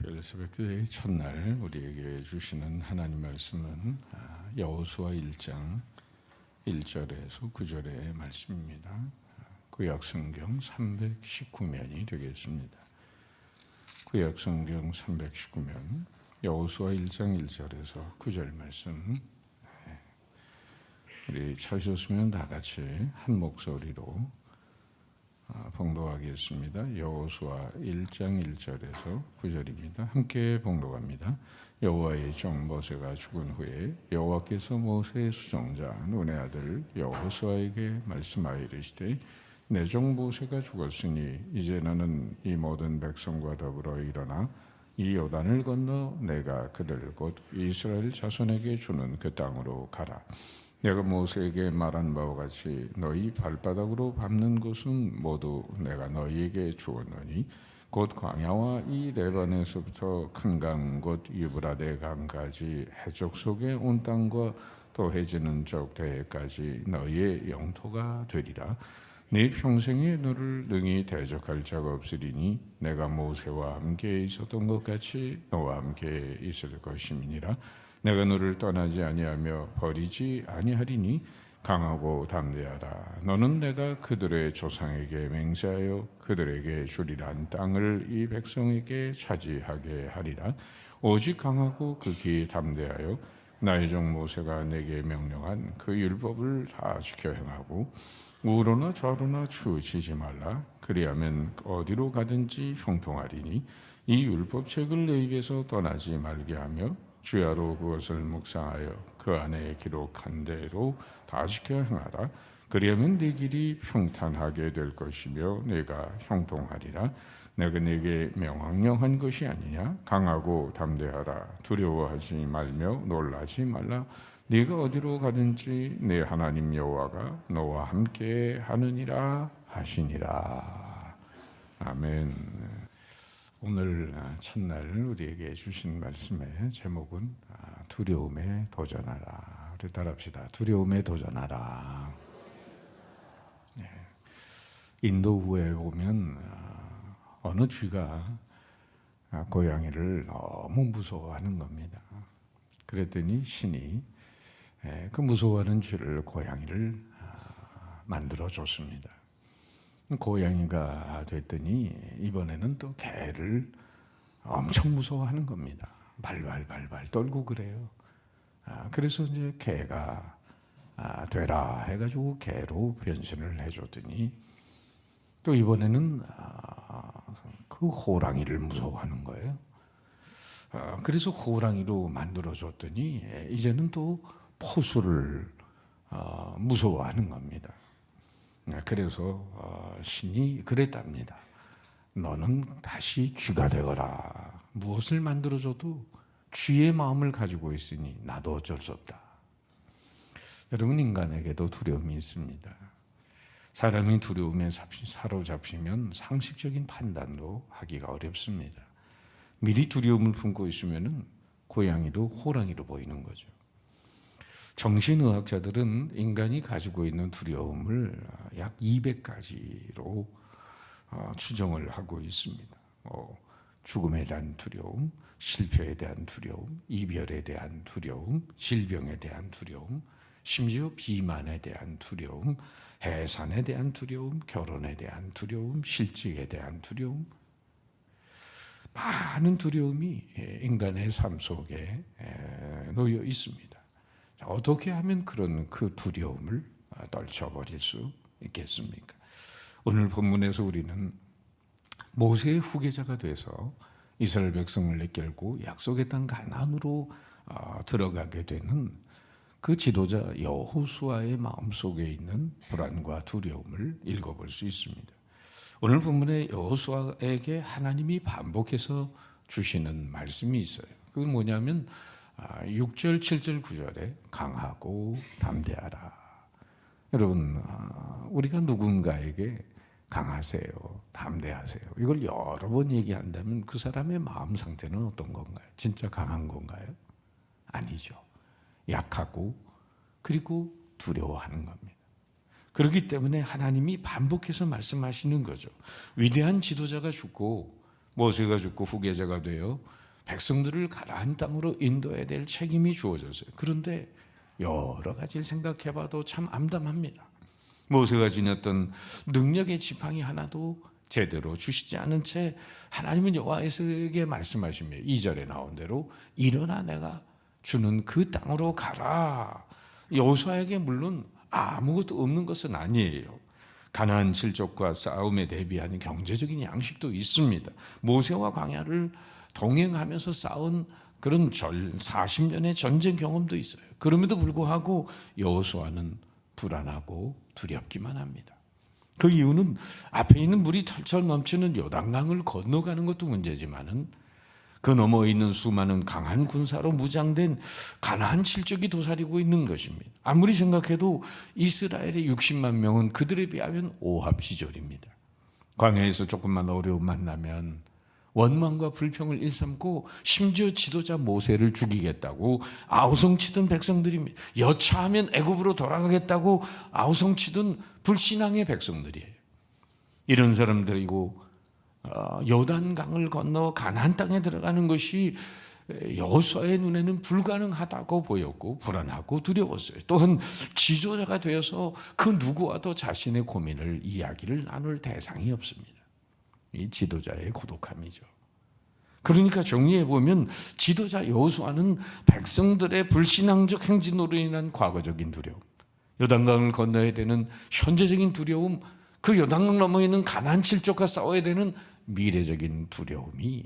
특별 새벽기도의 첫날 우리에게 주시는 하나님 말씀은 아, 여호수아 1장 1절에서 9절의 말씀입니다. 구약 성경 319면이 되겠습니다. 구약 성경 319면 여호수아 1장 1절에서 9절 말씀 네. 우리 찾으셨으면 다 같이 한 목소리로 아, 봉독하겠습니다. 여호수아 1장 1절에서 9절입니다. 함께 봉독합니다. 여호와의 종 모세가 죽은 후에 여호와께서 모세의 수종자 눈의 아들 여호수아에게 말씀하여 이르시되 내 종 모세가 죽었으니 이제 너는 이 모든 백성과 더불어 일어나 이 요단을 건너 내가 그들 곧 이스라엘 자손에게 주는 그 땅으로 가라. 내가 모세에게 말한 바와 같이 너희 발바닥으로 밟는 곳은 모두 내가 너희에게 주었노니 곧 광야와 이 레반에서부터 큰 강 곧 유브라데 강까지 해적 속에 온 땅과 또 해지는 쪽 대해까지 너희의 영토가 되리라. 네 평생에 너를 능히 대적할 자가 없으리니 내가 모세와 함께 있었던 것 같이 너와 함께 있을 것임이니라. 내가 너를 떠나지 아니하며 버리지 아니하리니 강하고 담대하라. 너는 내가 그들의 조상에게 맹세하여 그들에게 주리란 땅을 이 백성에게 차지하게 하리라. 오직 강하고 극히 담대하여 나의 종 모세가 내게 명령한 그 율법을 다 지켜 행하고 우로나 좌로나 치우치지 말라. 그리하면 어디로 가든지 형통하리니 이 율법책을 내 입에서 떠나지 말게 하며 주야로 그것을 묵상하여 그 안에 기록한 대로 다 지켜 행하라. 그리하면 네 길이 평탄하게 될 것이며 내가 형통하리라. 내가 네게 명령한 것이 아니냐? 강하고 담대하라. 두려워하지 말며 놀라지 말라. 네가 어디로 가든지 내 하나님 여호와가 너와 함께 하느니라 하시니라. 아멘. 오늘 첫날 우리에게 주신 말씀의 제목은 아, 두려움에 도전하라. 우리 따라합시다. 두려움에 도전하라. 네. 인도부에 보면 아, 어느 쥐가 아, 고양이를 너무 무서워하는 겁니다. 그랬더니 신이 예, 그 무서워하는 쥐를 고양이를 만들어 줬습니다. 고양이가 됐더니 이번에는 또 개를 엄청 무서워하는 겁니다. 발발발발 떨고 그래요. 아, 그래서 이제 개가 아, 되라 해가지고 개로 변신을 해줬더니 또 이번에는 아, 그 호랑이를 무서워하는 거예요. 아, 그래서 호랑이로 만들어줬더니 예, 이제는 또 포수를 어, 무서워하는 겁니다. 네, 그래서 어, 신이 그랬답니다. 너는 다시 쥐가 되거라. 무엇을 만들어줘도 쥐의 마음을 가지고 있으니 나도 어쩔 수 없다. 여러분 인간에게도 두려움이 있습니다. 사람이 두려움에 사로잡히면 상식적인 판단도 하기가 어렵습니다. 미리 두려움을 품고 있으면 고양이도 호랑이로 보이는 거죠. 정신의학자들은 인간이 가지고 있는 두려움을 약 200가지로 어, 추정을 하고 있습니다. 뭐 죽음에 대한 두려움, 실패에 대한 두려움, 이별에 대한 두려움, 질병에 대한 두려움, 심지어 비만에 대한 두려움, 해산에 대한 두려움, 결혼에 대한 두려움, 실직에 대한 두려움, 많은 두려움이 인간의 삶 속에 놓여 있습니다. 어떻게 하면 그런 그 두려움을 떨쳐버릴 수 있겠습니까? 오늘 본문에서 우리는 모세의 후계자가 돼서 이스라엘 백성을 이끌고 약속의 땅 가나안으로 어, 들어가게 되는 그 지도자 여호수아의 마음 속에 있는 불안과 두려움을 읽어볼 수 있습니다. 오늘 본문에 여호수아에게 하나님이 반복해서 주시는 말씀이 있어요. 그건 뭐냐면 6절, 아, 7절, 9절에 강하고 담대하라. 여러분, 아, 우리가 누군가에게 강하세요, 담대하세요. 이걸 여러 번 얘기한다면 그 사람의 마음 상태는 어떤 건가요? 진짜 강한 건가요? 아니죠. 약하고 그리고 두려워하는 겁니다. 그렇기 때문에 하나님이 반복해서 말씀하시는 거죠. 위대한 지도자가 죽고 모세가 죽고 후계자가 되어 백성들을 가나안 땅으로 인도해야 될 책임이 주어졌어요. 그런데 여러 가지를 생각해봐도 참 암담합니다. 모세가 지녔던 능력의 지팡이 하나도 제대로 주시지 않은 채 하나님은 여호와에게 말씀하시며 2절에 나온 대로 일어나 내가 주는 그 땅으로 가라. 여호수아에게 물론 아무것도 없는 것은 아니에요. 가나안 실족과 싸움에 대비하는 경제적인 양식도 있습니다. 모세와 광야를 동행하면서 싸운 그런 절 40년의 전쟁 경험도 있어요. 그럼에도 불구하고 여호수아는 불안하고 두렵기만 합니다. 그 이유는 앞에 있는 물이 털철 넘치는 요단강을 건너가는 것도 문제지만은 그 너머에 있는 수많은 강한 군사로 무장된 가나안 실적이 도사리고 있는 것입니다. 아무리 생각해도 이스라엘의 60만 명은 그들에 비하면 오합지졸입니다. 광야에서 조금만 어려움 만나면 원망과 불평을 일삼고 심지어 지도자 모세를 죽이겠다고 아우성치던 백성들입니다. 여차하면 애굽으로 돌아가겠다고 아우성치던 불신앙의 백성들이에요. 이런 사람들이고 어, 요단강을 건너 가나안 땅에 들어가는 것이 여호수아의 눈에는 불가능하다고 보였고 불안하고 두려웠어요. 또한 지도자가 되어서 그 누구와도 자신의 고민을 이야기를 나눌 대상이 없습니다. 이 지도자의 고독함이죠. 그러니까 정리해 보면 지도자 여호수아는 백성들의 불신앙적 행진으로 인한 과거적인 두려움, 요단강을 건너야 되는 현재적인 두려움, 그 요단강 너머에 있는 가난 칠족과 싸워야 되는 미래적인 두려움이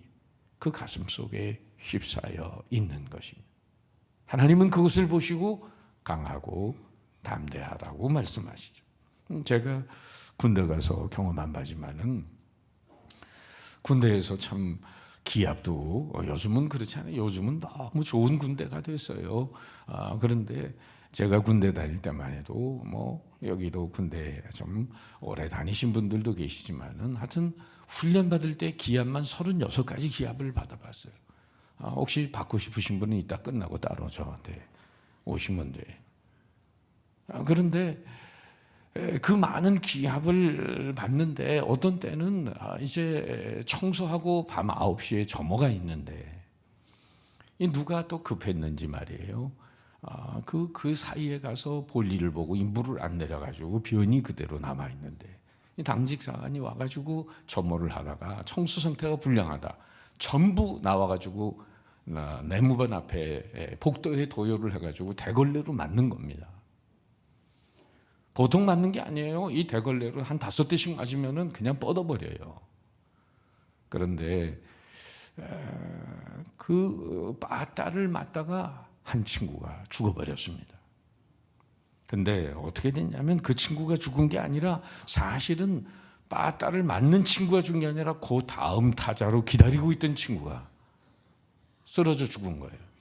그 가슴 속에 휩싸여 있는 것입니다. 하나님은 그것을 보시고 강하고 담대하라고 말씀하시죠. 음, 제가 군대 가서 경험한 바지만은 군대에서 참 기압도 어, 요즘은 그렇지 않아요. 요즘은 너무 좋은 군대가 됐어요. 아, 그런데 제가 군대 다닐 때만 해도 뭐 여기도 군대 좀 오래 다니신 분들도 계시지만은 하여튼 훈련 받을 때 기압만 36가지 기압을 받아봤어요. 아, 혹시 받고 싶으신 분은 이따 끝나고 따로 저한테 오시면 돼. 아, 그런데 에, 그 많은 기합을 받는데 어떤 때는 아, 이제 청소하고 밤 9시에 점호가 있는데 이 누가 또 급했는지 말이에요. 아, 그, 그 사이에 가서 볼일을 보고 이 물을 안 내려가지고 변이 그대로 남아 있는데 이 당직 사관이 와가지고 점호를 하다가 청소 상태가 불량하다. 전부 나와가지고 나- 내무반 앞에 복도에 도요를 해가지고 대걸레로 맞는 겁니다. 보통 맞는 게 아니에요. 이 대걸레로 한 다섯 대씩 맞으면은 그냥 뻗어버려요. 그런데 에, 그 빠따를 맞다가 한 친구가 죽어버렸습니다. 근데 어떻게 됐냐면 그 친구가 죽은 게 아니라 사실은 빠따를 맞는 친구가 죽은 게 아니라 그 다음 타자로 기다리고 있던 친구가 쓰러져 죽은 거예요.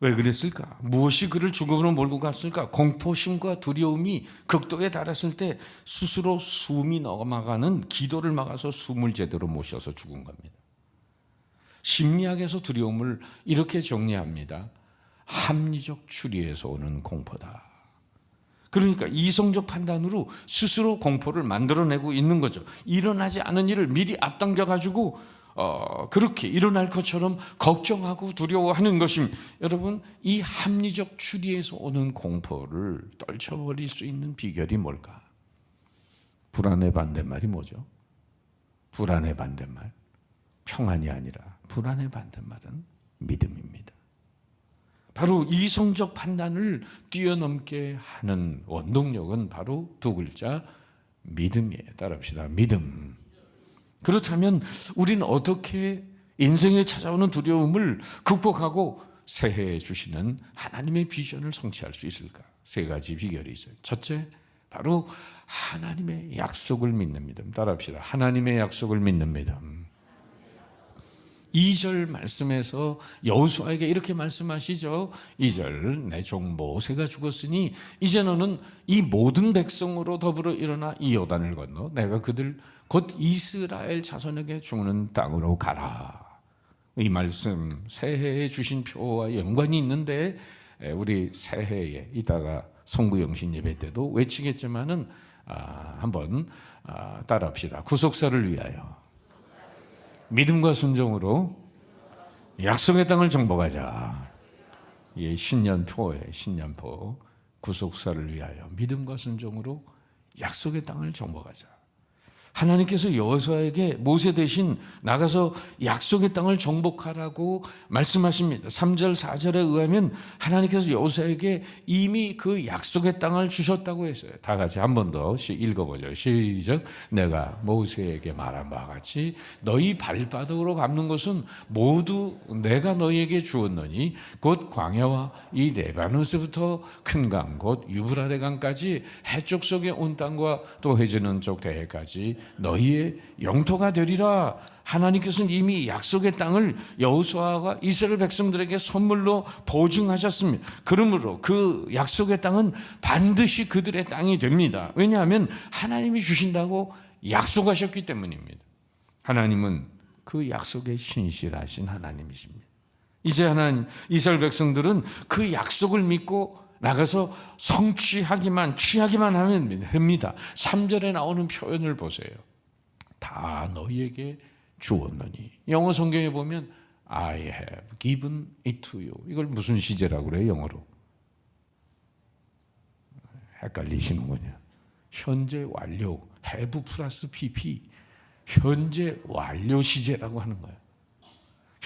왜 그랬을까? 무엇이 그를 죽음으로 몰고 갔을까? 공포심과 두려움이 극도에 달했을 때 스스로 숨이 넘어가는 기도를 막아서 숨을 제대로 못 쉬어서 죽은 겁니다. 심리학에서 두려움을 이렇게 정리합니다. 합리적 추리에서 오는 공포다. 그러니까 이성적 판단으로 스스로 공포를 만들어내고 있는 거죠. 일어나지 않은 일을 미리 앞당겨 가지고 어, 그렇게 일어날 것처럼 걱정하고 두려워하는 것임. 여러분 이 합리적 추리에서 오는 공포를 떨쳐버릴 수 있는 비결이 뭘까? 불안의 반대말이 뭐죠? 불안의 반대말 평안이 아니라 불안의 반대말은 믿음입니다. 바로 이성적 판단을 뛰어넘게 하는 원동력은 바로 두 글자 믿음이에요. 따라합시다. 믿음. 그렇다면 우리는 어떻게 인생에 찾아오는 두려움을 극복하고 새해에 주시는 하나님의 비전을 성취할 수 있을까? 세 가지 비결이 있어요. 첫째, 바로 하나님의 약속을 믿는 믿음. 따라 합시다. 하나님의 약속을 믿는 믿음. 2절 말씀에서 여호수아에게 이렇게 말씀하시죠. 2절 내 종 모세가 죽었으니 이제 너는 이 모든 백성으로 더불어 일어나 이 요단을 건너 내가 그들 곧 이스라엘 자손에게 주는 땅으로 가라. 이 말씀 새해에 주신 표와 연관이 있는데 에, 우리 새해에 이따가 송구영신 예배 때도 외치겠지만은 아, 한번 아, 따라합시다. 구속사를 위하여 믿음과 순종으로 약속의 땅을 정복하자. 이 신년포에 신년포 구속사를 위하여 믿음과 순종으로 약속의 땅을 정복하자. 하나님께서 여호수아에게 모세 대신 나가서 약속의 땅을 정복하라고 말씀하십니다. 3절 4절에 의하면 하나님께서 여호수아에게 이미 그 약속의 땅을 주셨다고 했어요. 다 같이 한 번 더 읽어보죠. 시작. 내가 모세에게 말한 바와 같이 너희 발바닥으로 밟는 것은 모두 내가 너희에게 주었노니 곧 광야와 이 레바논스부터 큰 강 곧 유브라데 강까지 해쪽 속의 온 땅과 또 해지는 쪽 대해까지 너희의 영토가 되리라. 하나님께서는 이미 약속의 땅을 여호수아가 이스라엘 백성들에게 선물로 보증하셨습니다. 그러므로 그 약속의 땅은 반드시 그들의 땅이 됩니다. 왜냐하면 하나님이 주신다고 약속하셨기 때문입니다. 하나님은 그 약속에 신실하신 하나님이십니다. 이제 하나님 이스라엘 백성들은 그 약속을 믿고 나가서 성취하기만 취하기만 하면 됩니다. 3절에 나오는 표현을 보세요. 다 너희에게 주었느니. 영어 성경에 보면 I have given it to you. 이걸 무슨 시제라고 그래요, 영어로? 헷갈리시는군요. 현재 완료, have 플러스 pp. 현재 완료 시제라고 하는 거예요.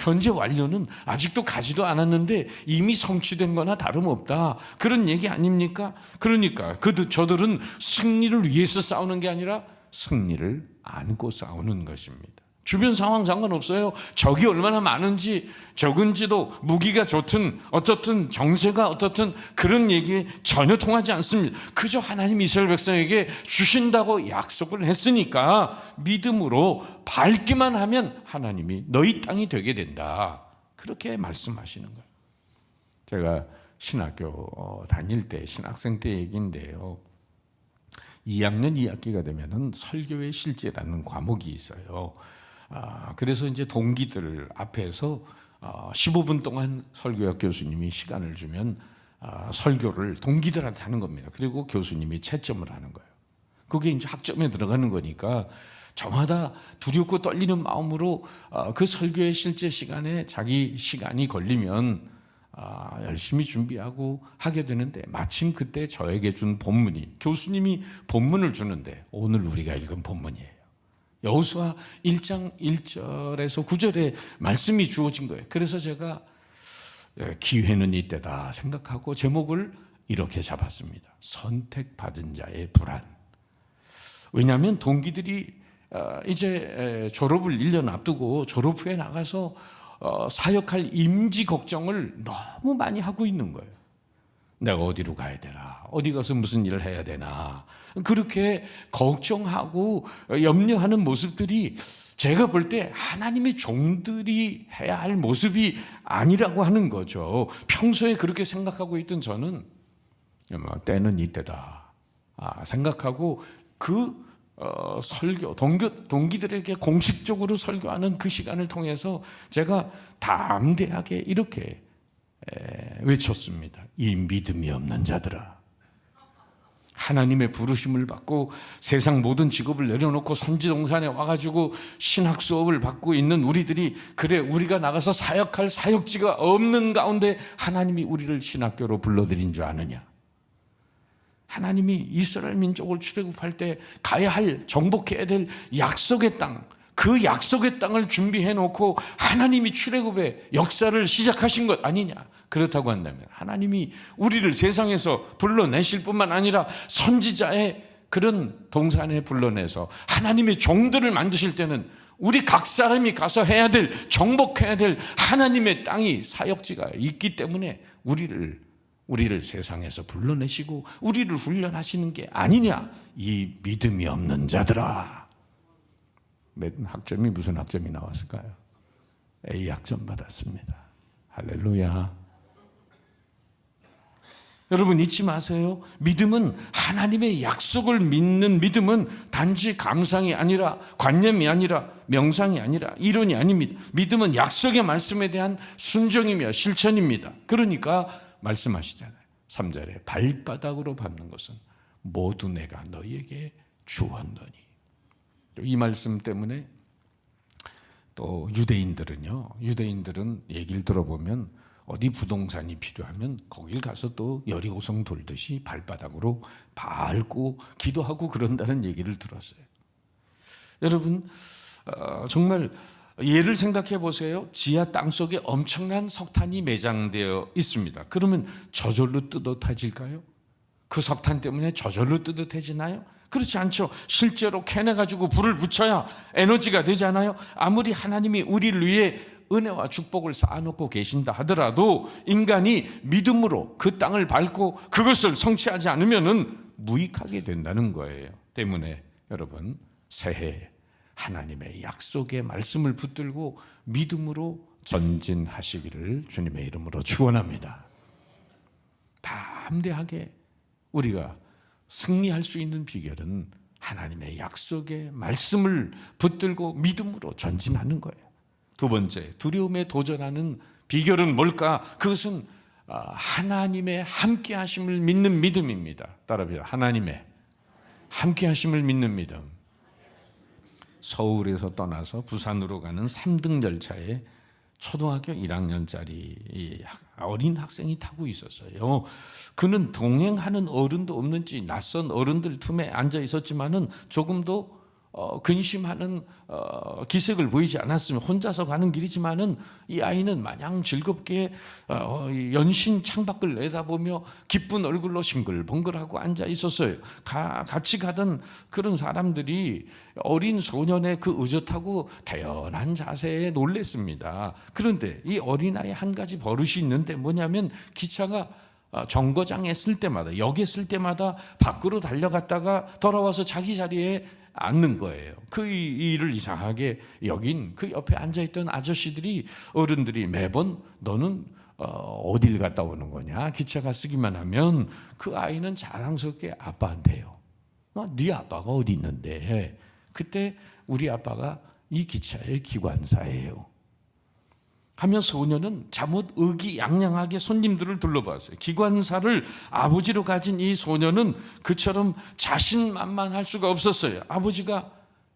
현재 완료는 아직도 가지도 않았는데 이미 성취된 거나 다름없다. 그런 얘기 아닙니까? 그러니까 그들 저들은 승리를 위해서 싸우는 게 아니라 승리를 안고 싸우는 것입니다. 주변 상황 상관없어요. 적이 얼마나 많은지 적은지도 무기가 좋든 어떻든 정세가 어떻든 그런 얘기에 전혀 통하지 않습니다. 그저 하나님 이스라엘 백성에게 주신다고 약속을 했으니까 믿음으로 밟기만 하면 하나님이 너희 땅이 되게 된다. 그렇게 말씀하시는 거예요. 제가 신학교 어, 다닐 때 신학생 때 얘기인데요. 2학년 2학기가 되면은 설교의 실제라는 과목이 있어요. 아, 그래서 이제 동기들 앞에서 어, 15분 동안 설교학 교수님이 시간을 주면 아, 설교를 동기들한테 하는 겁니다. 그리고 교수님이 채점을 하는 거예요. 그게 이제 학점에 들어가는 거니까 저마다 두렵고 떨리는 마음으로 어, 그 설교의 실제 시간에 자기 시간이 걸리면 아, 열심히 준비하고 하게 되는데 마침 그때 저에게 준 본문이 교수님이 본문을 주는데 오늘 우리가 읽은 본문이에요. 여호수아 1장 1절에서 9절에 말씀이 주어진 거예요. 그래서 제가 기회는 이때다 생각하고 제목을 이렇게 잡았습니다. 선택받은 자의 불안. 왜냐하면 동기들이 어, 이제 졸업을 1년 앞두고 졸업 후에 나가서 어, 사역할 임지 걱정을 너무 많이 하고 있는 거예요. 내가 어디로 가야 되나, 어디 가서 무슨 일을 해야 되나, 그렇게 걱정하고 염려하는 모습들이 제가 볼 때 하나님의 종들이 해야 할 모습이 아니라고 하는 거죠. 평소에 그렇게 생각하고 있던 저는 뭐 때는 이때다. 아, 생각하고 그 어, 설교 동기, 동기 들에게 공식적으로 설교하는 그 시간을 통해서 제가 담대하게 이렇게 에, 외쳤습니다. 이 믿음이 없는 자들아. 하나님의 부르심을 받고 세상 모든 직업을 내려놓고 선지동산에 와가지고 신학 수업을 받고 있는 우리들이 그래 우리가 나가서 사역할 사역지가 없는 가운데 하나님이 우리를 신학교로 불러들인 줄 아느냐? 하나님이 이스라엘 민족을 출애굽할 때 가야 할 정복해야 될 약속의 땅, 그 약속의 땅을 준비해 놓고 하나님이 출애굽의 역사를 시작하신 것 아니냐? 그렇다고 한다면 하나님이 우리를 세상에서 불러내실 뿐만 아니라 선지자의 그런 동산에 불러내서 하나님의 종들을 만드실 때는 우리 각 사람이 가서 해야 될 정복해야 될 하나님의 땅이 사역지가 있기 때문에 우리를 우리를 세상에서 불러내시고 우리를 훈련하시는 게 아니냐 이 믿음이 없는 자들아 몇 학점이 무슨 학점이 나왔을까요? A 학점 받았습니다 할렐루야 여러분 잊지 마세요. 믿음은 하나님의 약속을 믿는 믿음은 단지 감상이 아니라 관념이 아니라 명상이 아니라 이론이 아닙니다. 믿음은 약속의 말씀에 대한 순종이며 실천입니다. 그러니까 말씀하시잖아요. 3절에 발바닥으로 밟는 것은 모두 내가 너희에게 주었노니. 이 말씀 때문에 또 유대인들은요. 유대인들은 얘기를 들어보면 어디 부동산이 필요하면 거길 가서 또 여리고성 돌듯이 발바닥으로 밟고 기도하고 그런다는 얘기를 들었어요. 여러분 어, 정말 예를 생각해 보세요. 지하 땅 속에 엄청난 석탄이 매장되어 있습니다. 그러면 저절로 뜨뜻해질까요? 그 석탄 때문에 저절로 뜨뜻해지나요? 그렇지 않죠. 실제로 캐내 가지고 불을 붙여야 에너지가 되잖아요. 아무리 하나님이 우리를 위해 은혜와 축복을 쌓아놓고 계신다 하더라도 인간이 믿음으로 그 땅을 밟고 그것을 성취하지 않으면은 무익하게 된다는 거예요. 때문에 여러분 새해 하나님의 약속의 말씀을 붙들고 믿음으로 전진하시기를 주님의 이름으로 축원합니다. 담대하게 우리가 승리할 수 있는 비결은 하나님의 약속의 말씀을 붙들고 믿음으로 전진하는 거예요. 두 번째, 두려움에 도전하는 비결은 뭘까? 그것은 아, 하나님의 함께 하심을 믿는 믿음입니다. 따라합니다. 하나님의 함께 하심을 믿는 믿음. 서울에서 떠나서 부산으로 가는 3등 열차에 초등학교 1학년짜리 어린 학생이 타고 있었어요. 그는 동행하는 어른도 없는지 낯선 어른들 틈에 앉아 있었지만은 조금도 어, 근심하는 어, 기색을 보이지 않았으면 혼자서 가는 길이지만은 이 아이는 마냥 즐겁게 어, 연신 창밖을 내다보며 기쁜 얼굴로 싱글벙글하고 앉아 있었어요. 가, 같이 가던 그런 사람들이 어린 소년의 그 의젓하고 태연한 자세에 놀랬습니다. 그런데 이 어린아이 한 가지 버릇이 있는데 뭐냐면 기차가 어, 정거장에 쓸 때마다 역에 쓸 때마다 밖으로 달려갔다가 돌아와서 자기 자리에 앉는 거예요. 그 일을 이상하게 여긴 그 옆에 앉아있던 아저씨들이 어른들이 매번 너는 어, 딜 갔다 오는 거냐 기차가 쓰기만 하면 그 아이는 자랑스럽게 아빠한테요. 어, 네 아빠가 어디 있는데? 그때 우리 아빠가 이 기차의 기관사예요. 하며 소녀는 잠옷 의기양양하게 손님들을 둘러봤어요. 기관사를 아버지로 가진 이 소녀는 그처럼 자신만만할 수가 없었어요. 아버지가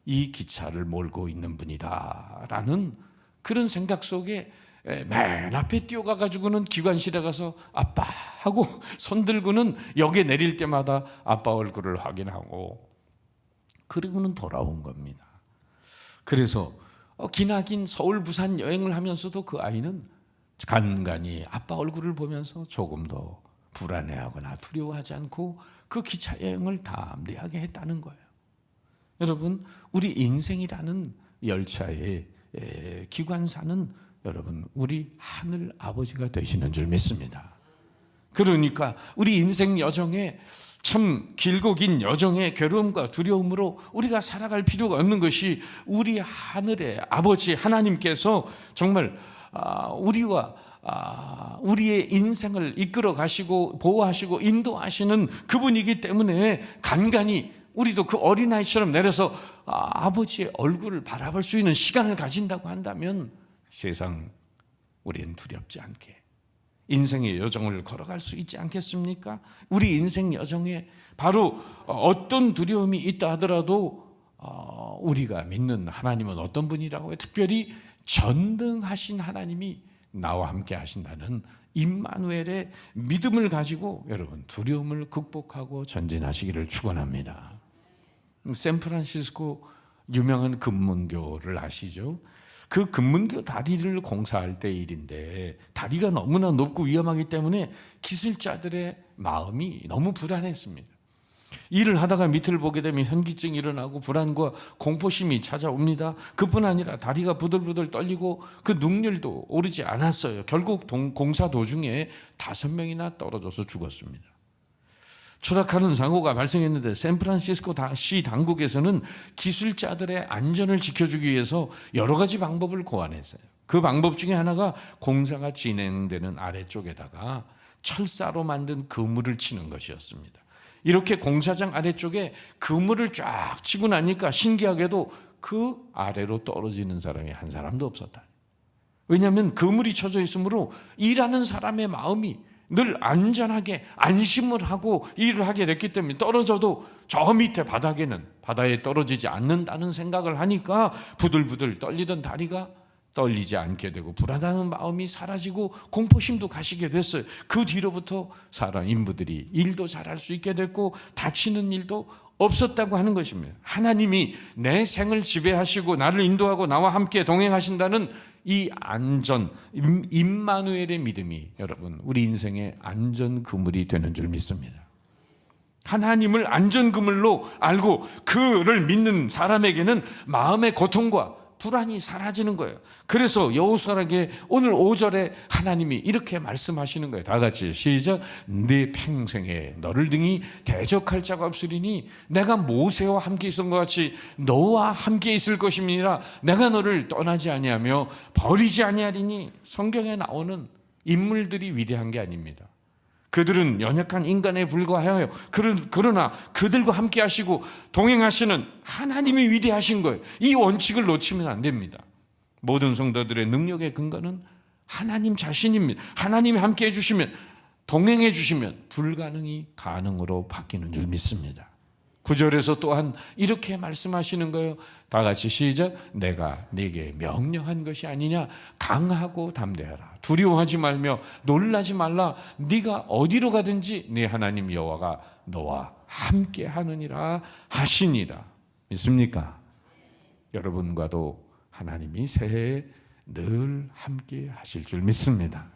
이 기차를 몰고 있는 분이다라는 그런 생각 속에 맨 앞에 뛰어가 가지고는 기관실에 가서 아빠 하고 손 들고는 역에 내릴 때마다 아빠 얼굴을 확인하고 그리고는 돌아온 겁니다. 그래서 어, 기나긴 서울 부산 여행을 하면서도 그 아이는 간간히 아빠 얼굴을 보면서 조금 더 불안해하거나 두려워하지 않고 그 기차 여행을 담대하게 했다는 거예요. 여러분, 우리 인생이라는 열차의 기관사는 여러분, 우리 하늘 아버지가 되시는 줄 믿습니다. 그러니까 우리 인생 여정에 참 길고 긴 여정의 괴로움과 두려움으로 우리가 살아갈 필요가 없는 것이 우리 하늘의 아버지 하나님께서 정말 아, 우리와 아, 우리의 인생을 이끌어 가시고 보호하시고 인도하시는 그분이기 때문에 간간히 우리도 그 어린아이처럼 내려서 아, 아버지의 얼굴을 바라볼 수 있는 시간을 가진다고 한다면 세상 우리는 두렵지 않게 인생의 여정을 걸어갈 수 있지 않겠습니까? 우리 인생 여정에 바로 어떤 두려움이 있다 하더라도 어, 우리가 믿는 하나님은 어떤 분이라고 특별히 전능하신 하나님이 나와 함께 하신다는 임마누엘의 믿음을 가지고 여러분 두려움을 극복하고 전진하시기를 축원합니다. 샌프란시스코 유명한 금문교를 아시죠? 그 금문교 다리를 공사할 때 일인데 다리가 너무나 높고 위험하기 때문에 기술자들의 마음이 너무 불안했습니다. 일을 하다가 밑을 보게 되면 현기증이 일어나고 불안과 공포심이 찾아옵니다. 그뿐 아니라 다리가 부들부들 떨리고 그 능률도 오르지 않았어요. 결국 동, 공사 도중에 다섯 명이나 떨어져서 죽었습니다. 추락하는 사고가 발생했는데 샌프란시스코 시 당국에서는 기술자들의 안전을 지켜주기 위해서 여러 가지 방법을 고안했어요. 그 방법 중에 하나가 공사가 진행되는 아래쪽에다가 철사로 만든 그물을 치는 것이었습니다. 이렇게 공사장 아래쪽에 그물을 쫙 치고 나니까 신기하게도 그 아래로 떨어지는 사람이 한 사람도 없었다. 왜냐하면 그물이 쳐져 있으므로 일하는 사람의 마음이 늘 안전하게 안심을 하고 일을 하게 됐기 때문에 떨어져도 저 밑에 바닥에는 바다에 떨어지지 않는다는 생각을 하니까 부들부들 떨리던 다리가 떨리지 않게 되고 불안한 마음이 사라지고 공포심도 가시게 됐어요. 그 뒤로부터 사람 인부들이 일도 잘할 수 있게 됐고 다치는 일도 없었다고 하는 것입니다. 하나님이 내 생을 지배하시고 나를 인도하고 나와 함께 동행하신다는 이 안전 임- 임마누엘의 믿음이 여러분 우리 인생의 안전 그물이 되는 줄 믿습니다. 하나님을 안전 그물로 알고 그를 믿는 사람에게는 마음의 고통과 불안이 사라지는 거예요. 그래서 여호수아에게 오늘 5절에 하나님이 이렇게 말씀하시는 거예요. 다 같이 시작. 네 평생에 너를 등이 대적할 자가 없으리니 내가 모세와 함께 있은 것 같이 너와 함께 있을 것임이라 내가 너를 떠나지 아니하며 버리지 아니하리니 성경에 나오는 인물들이 위대한 게 아닙니다. 그들은 연약한 인간에 불과하여 그런- 그러나 그들과 함께 하시고 동행하시는 하나님이 위대하신 거예요. 이 원칙을 놓치면 안 됩니다. 모든 성도들의 능력의 근거는 하나님 자신입니다. 하나님이 함께 해주시면 동행해 주시면 불가능이 가능으로 바뀌는 줄 믿습니다. 구절에서 또한 이렇게 말씀하시는 거예요. 다 같이 시작. 내가 네게 명령한 것이 아니냐. 강하고 담대하라. 두려워하지 말며 놀라지 말라. 네가 어디로 가든지 네 하나님 여호와가 너와 함께 하느니라 하시니라. 믿습니까? 여러분과도 하나님이 새해에 늘 함께 하실 줄 믿습니다.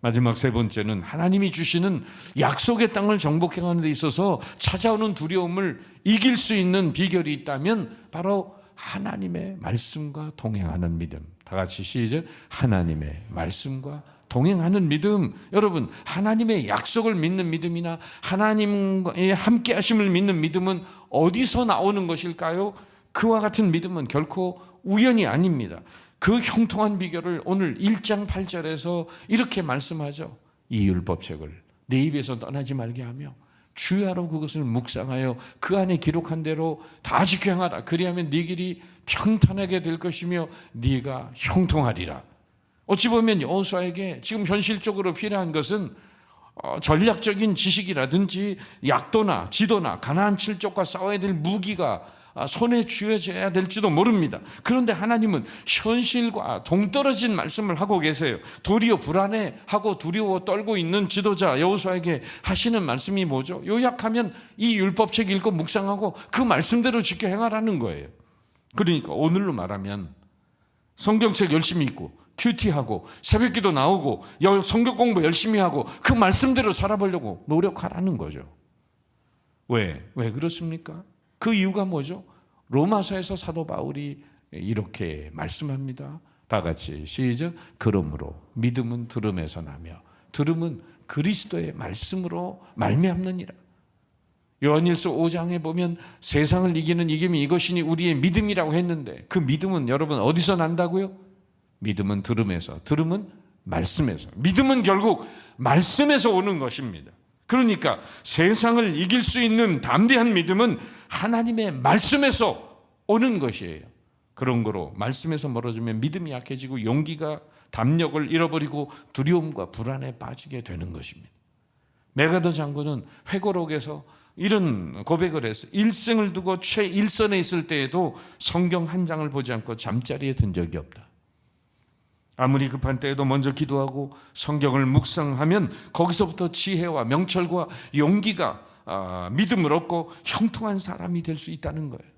마지막 세 번째는 하나님이 주시는 약속의 땅을 정복해가는 데 있어서 찾아오는 두려움을 이길 수 있는 비결이 있다면 바로 하나님의 말씀과 동행하는 믿음. 다 같이 시작. 하나님의 말씀과 동행하는 믿음. 여러분, 하나님의 약속을 믿는 믿음이나 하나님의 함께 하심을 믿는 믿음은 어디서 나오는 것일까요? 그와 같은 믿음은 결코 우연이 아닙니다. 그 형통한 비결을 오늘 1장 8절에서 이렇게 말씀하죠. 이 율법책을 내 입에서 떠나지 말게 하며 주야로 그것을 묵상하여 그 안에 기록한 대로 다 지켜 행하라. 그리하면 네 길이 평탄하게 될 것이며 네가 형통하리라. 어찌 보면 여호수아에게 지금 현실적으로 필요한 것은 어, 전략적인 지식이라든지 약도나 지도나 가나안 칠족과 싸워야 될 무기가 아, 손에 쥐어져야 될지도 모릅니다. 그런데 하나님은 현실과 동떨어진 말씀을 하고 계세요. 도리어 불안해하고 두려워 떨고 있는 지도자 여호수아에게 하시는 말씀이 뭐죠? 요약하면 이 율법책 읽고 묵상하고 그 말씀대로 지켜 행하라는 거예요. 그러니까 오늘로 말하면 성경책 열심히 읽고 큐티하고 새벽기도 나오고 여- 성경 공부 열심히 하고 그 말씀대로 살아보려고 노력하라는 거죠. 왜? 왜 그렇습니까? 그 이유가 뭐죠? 로마서에서 사도 바울이 이렇게 말씀합니다. 다 같이 시작. 그러므로 믿음은 들음에서 나며 들음은 그리스도의 말씀으로 말미암느니라. 요한일서 5장에 보면 세상을 이기는 이김이 이것이니 우리의 믿음이라고 했는데 그 믿음은 여러분 어디서 난다고요? 믿음은 들음에서, 들음은 말씀에서. 믿음은 결국 말씀에서 오는 것입니다. 그러니까 세상을 이길 수 있는 담대한 믿음은 하나님의 말씀에서 오는 것이에요. 그런 거로 말씀에서 멀어지면 믿음이 약해지고 용기가 담력을 잃어버리고 두려움과 불안에 빠지게 되는 것입니다. 메가더 장군은 회고록에서 이런 고백을 했어요. 일생을 두고 최일선에 있을 때에도 성경 한 장을 보지 않고 잠자리에 든 적이 없다. 아무리 급한 때에도 먼저 기도하고 성경을 묵상하면 거기서부터 지혜와 명철과 용기가 아, 믿음을 얻고 형통한 사람이 될 수 있다는 거예요.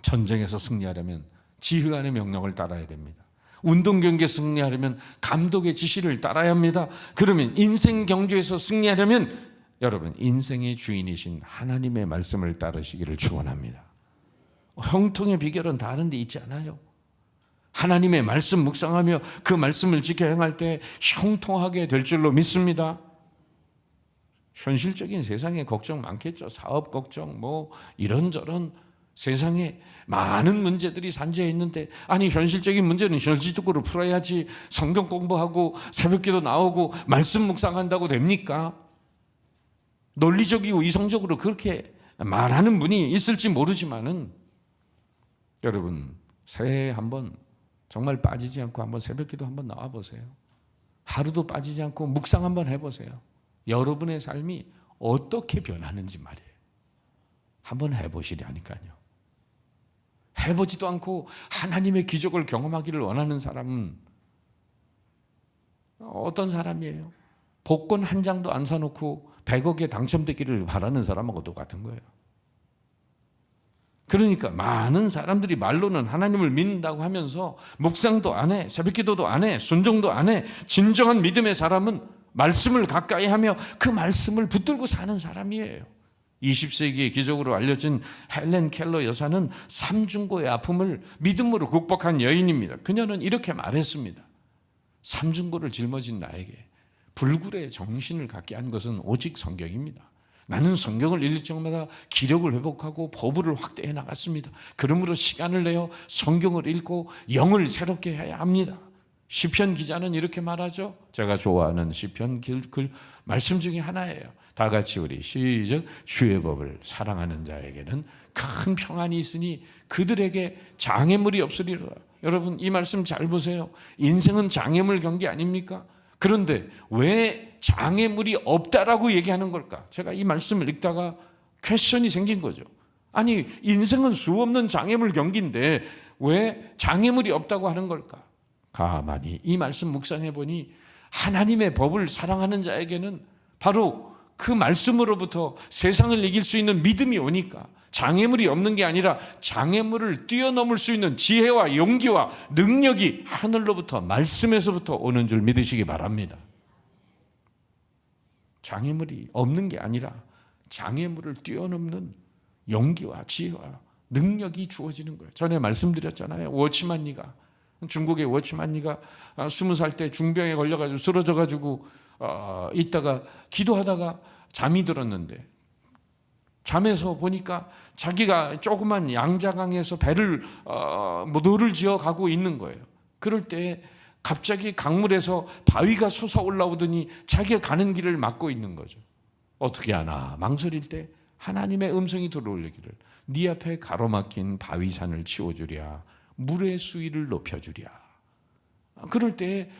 전쟁에서 승리하려면 지휘관의 명령을 따라야 됩니다. 운동 경기에 승리하려면 감독의 지시를 따라야 합니다. 그러면 인생 경주에서 승리하려면 여러분 인생의 주인이신 하나님의 말씀을 따르시기를 축원합니다. 형통의 비결은 다른 데 있지 않아요. 하나님의 말씀 묵상하며 그 말씀을 지켜 행할 때 형통하게 될 줄로 믿습니다. 현실적인 세상에 걱정 많겠죠. 사업 걱정, 뭐 이런저런 세상에 많은 문제들이 산재해 있는데 아니 현실적인 문제는 현실적으로 풀어야지 성경 공부하고 새벽기도 나오고 말씀 묵상한다고 됩니까? 논리적이고 이성적으로 그렇게 말하는 분이 있을지 모르지만은 여러분 새해 한번 정말 빠지지 않고 한번 새벽기도 한번 나와 보세요. 하루도 빠지지 않고 묵상 한번 해보세요. 여러분의 삶이 어떻게 변하는지 말이에요. 한번 해보시려니까요. 해보지도 않고 하나님의 기적을 경험하기를 원하는 사람은 어떤 사람이에요? 복권 한 장도 안 사놓고 100억에 당첨되기를 바라는 사람하고도 같은 거예요. 그러니까 많은 사람들이 말로는 하나님을 믿는다고 하면서 묵상도 안 해, 새벽 기도도 안 해, 순종도 안 해. 진정한 믿음의 사람은 말씀을 가까이 하며 그 말씀을 붙들고 사는 사람이에요. 20세기의 기적으로 알려진 헬렌 켈러 여사는 삼중고의 아픔을 믿음으로 극복한 여인입니다. 그녀는 이렇게 말했습니다. 삼중고를 짊어진 나에게 불굴의 정신을 갖게 한 것은 오직 성경입니다. 나는 성경을 읽을 적마다 기력을 회복하고 보부를 확대해 나갔습니다. 그러므로 시간을 내어 성경을 읽고 영을 새롭게 해야 합니다. 시편 기자는 이렇게 말하죠. 제가 좋아하는 시편 글, 글 말씀 중에 하나예요. 다 같이 우리 시작 주의 법을 사랑하는 자에게는 큰 평안이 있으니 그들에게 장애물이 없으리라. 여러분 이 말씀 잘 보세요. 인생은 장애물 경기 아닙니까? 그런데 왜 장애물이 없다라고 얘기하는 걸까? 제가 이 말씀을 읽다가 퀘션이 생긴 거죠. 아니, 인생은 수 없는 장애물 경기인데 왜 장애물이 없다고 하는 걸까? 가만히 이 말씀 묵상해 보니 하나님의 법을 사랑하는 자에게는 바로 그 말씀으로부터 세상을 이길 수 있는 믿음이 오니까 장애물이 없는 게 아니라 장애물을 뛰어넘을 수 있는 지혜와 용기와 능력이 하늘로부터 말씀에서부터 오는 줄 믿으시기 바랍니다. 장애물이 없는 게 아니라 장애물을 뛰어넘는 용기와 지혜와 능력이 주어지는 거예요. 전에 말씀드렸잖아요. 워치만니가 중국의 워치만니가 아, 스무 살 때 중병에 걸려가지고 쓰러져가지고 어, 있다가 기도하다가 잠이 들었는데 잠에서 보니까 자기가 조그만 양자강에서 배를 어, 뭐 노를 지어 가고 있는 거예요. 그럴 때 갑자기 강물에서 바위가 솟아 올라오더니 자기가 가는 길을 막고 있는 거죠. 어떻게 하나 망설일 때 하나님의 음성이 들어올리기를 네 앞에 가로막힌 바위산을 치워주랴 물의 수위를 높여주랴. 그럴 때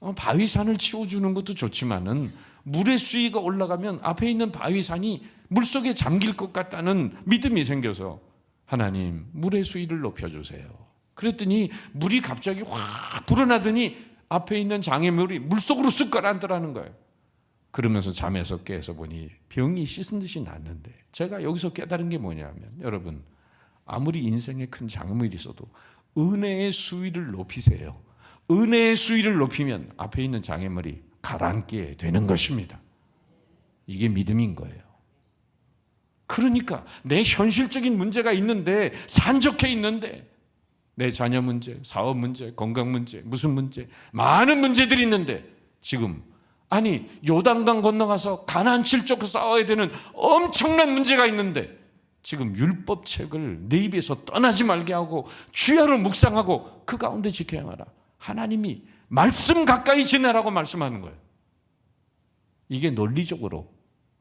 어, 바위산을 치워주는 것도 좋지만은 물의 수위가 올라가면 앞에 있는 바위산이 물속에 잠길 것 같다는 믿음이 생겨서 하나님 물의 수위를 높여주세요. 그랬더니 물이 갑자기 확 불어나더니 앞에 있는 장애물이 물속으로 쓱 가라앉더라는 거예요. 그러면서 잠에서 깨서 보니 병이 씻은 듯이 났는데 제가 여기서 깨달은 게 뭐냐면 여러분 아무리 인생에 큰 장애물이 있어도 은혜의 수위를 높이세요. 은혜의 수위를 높이면 앞에 있는 장애물이 가라앉게 되는 것입니다. 이게 믿음인 거예요. 그러니까 내 현실적인 문제가 있는데 산적해 있는데 내 자녀 문제, 사업 문제, 건강 문제, 무슨 문제, 많은 문제들이 있는데 지금 아니 요단강 건너가서 가나안 칠적 싸워야 되는 엄청난 문제가 있는데 지금 율법책을 내 입에서 떠나지 말게 하고 주야로 묵상하고 그 가운데 지켜 행하라. 하나님이 말씀 가까이 지내라고 말씀하는 거예요. 이게 논리적으로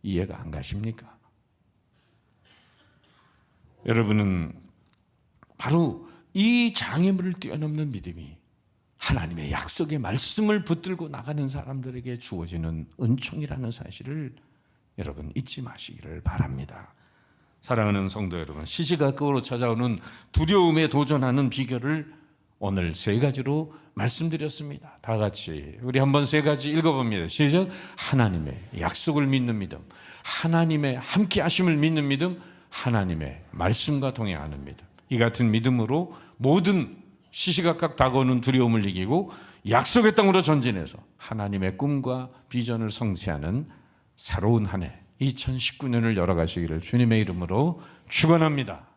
이해가 안 가십니까? 여러분은 바로 이 장애물을 뛰어넘는 믿음이 하나님의 약속의 말씀을 붙들고 나가는 사람들에게 주어지는 은총이라는 사실을 여러분 잊지 마시기를 바랍니다. 사랑하는 성도 여러분, 시시각각으로 찾아오는 두려움에 도전하는 비결을 오늘 세 가지로 말씀드렸습니다. 다 같이 우리 한번 세 가지 읽어봅니다. 시작. 하나님의 약속을 믿는 믿음, 하나님의 함께하심을 믿는 믿음, 하나님의 말씀과 동행하는 믿음. 이 같은 믿음으로 모든 시시각각 다가오는 두려움을 이기고 약속의 땅으로 전진해서 하나님의 꿈과 비전을 성취하는 새로운 한 해 2019년을 열어가시기를 주님의 이름으로 축원합니다.